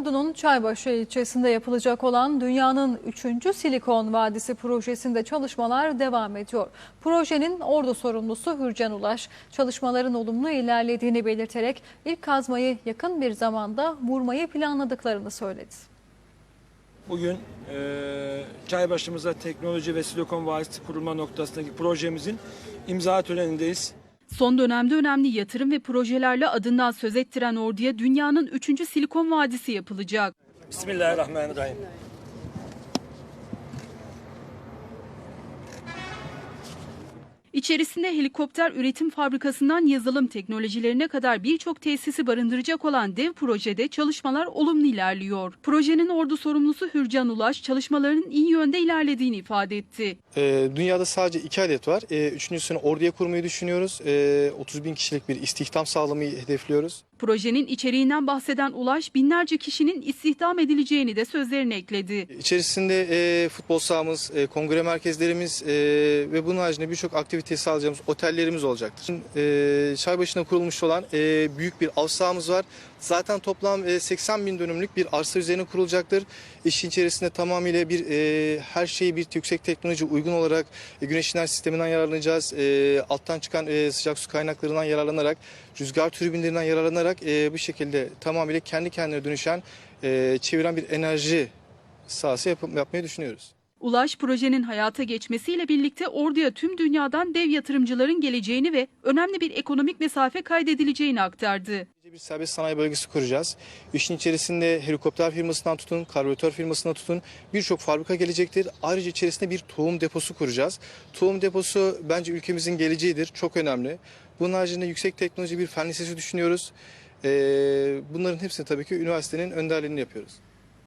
Ordu'nun Çaybaşı ilçesinde yapılacak olan dünyanın 3. Silikon Vadisi projesinde çalışmalar devam ediyor. Projenin Ordu sorumlusu Hürcan Ulaş, çalışmaların olumlu ilerlediğini belirterek ilk kazmayı yakın bir zamanda vurmayı planladıklarını söyledi. Bugün eee Çaybaşımıza teknoloji ve silikon vadisi kurulma noktasındaki projemizin imza törenindeyiz. Son dönemde önemli yatırım ve projelerle adından söz ettiren Ordu'ya dünyanın 3. Silikon Vadisi yapılacak. Bismillahirrahmanirrahim. İçerisinde helikopter üretim fabrikasından yazılım teknolojilerine kadar birçok tesisi barındıracak olan dev projede çalışmalar olumlu ilerliyor. Projenin Ordu sorumlusu Hürcan Ulaş çalışmaların iyi yönde ilerlediğini ifade etti. Ee, dünyada sadece iki adet var. Ee, üçüncüsünü orduya kurmayı düşünüyoruz. Ee, 30 bin kişilik bir istihdam sağlamayı hedefliyoruz. Projenin içeriğinden bahseden Ulaş binlerce kişinin istihdam edileceğini de sözlerine ekledi. İçerisinde e, futbol sahamız, e, kongre merkezlerimiz e, ve bunun haricinde birçok aktivite sağlayacağımız otellerimiz olacaktır. E, Çaybaşı'nda kurulmuş olan e, büyük bir av sahamız var. Zaten toplam e, 80 bin dönümlük bir arsa üzerine kurulacaktır. İşin içerisinde tamamıyla bir e, her şeyi bir yüksek teknoloji uygun olarak e, güneş enerji sisteminden yararlanacağız. E, alttan çıkan e, sıcak su kaynaklarından yararlanarak, rüzgar türbinlerinden yararlanarak e, bu şekilde tamamıyla kendi kendine dönüşen, e, çeviren bir enerji sahası yap- yapmayı düşünüyoruz. Ulaş projenin hayata geçmesiyle birlikte Ordu'ya tüm dünyadan dev yatırımcıların geleceğini ve önemli bir ekonomik mesafe kaydedileceğini aktardı. Bir serbest sanayi bölgesi kuracağız. İşin içerisinde helikopter firmasından tutun, karbüratör firmasına tutun birçok fabrika gelecektir. Ayrıca içerisinde bir tohum deposu kuracağız. Tohum deposu bence ülkemizin geleceğidir. Çok önemli. Bunun haricinde yüksek teknoloji bir fen lisesi düşünüyoruz. Ee, bunların hepsini tabii ki üniversitenin önderliğini yapıyoruz.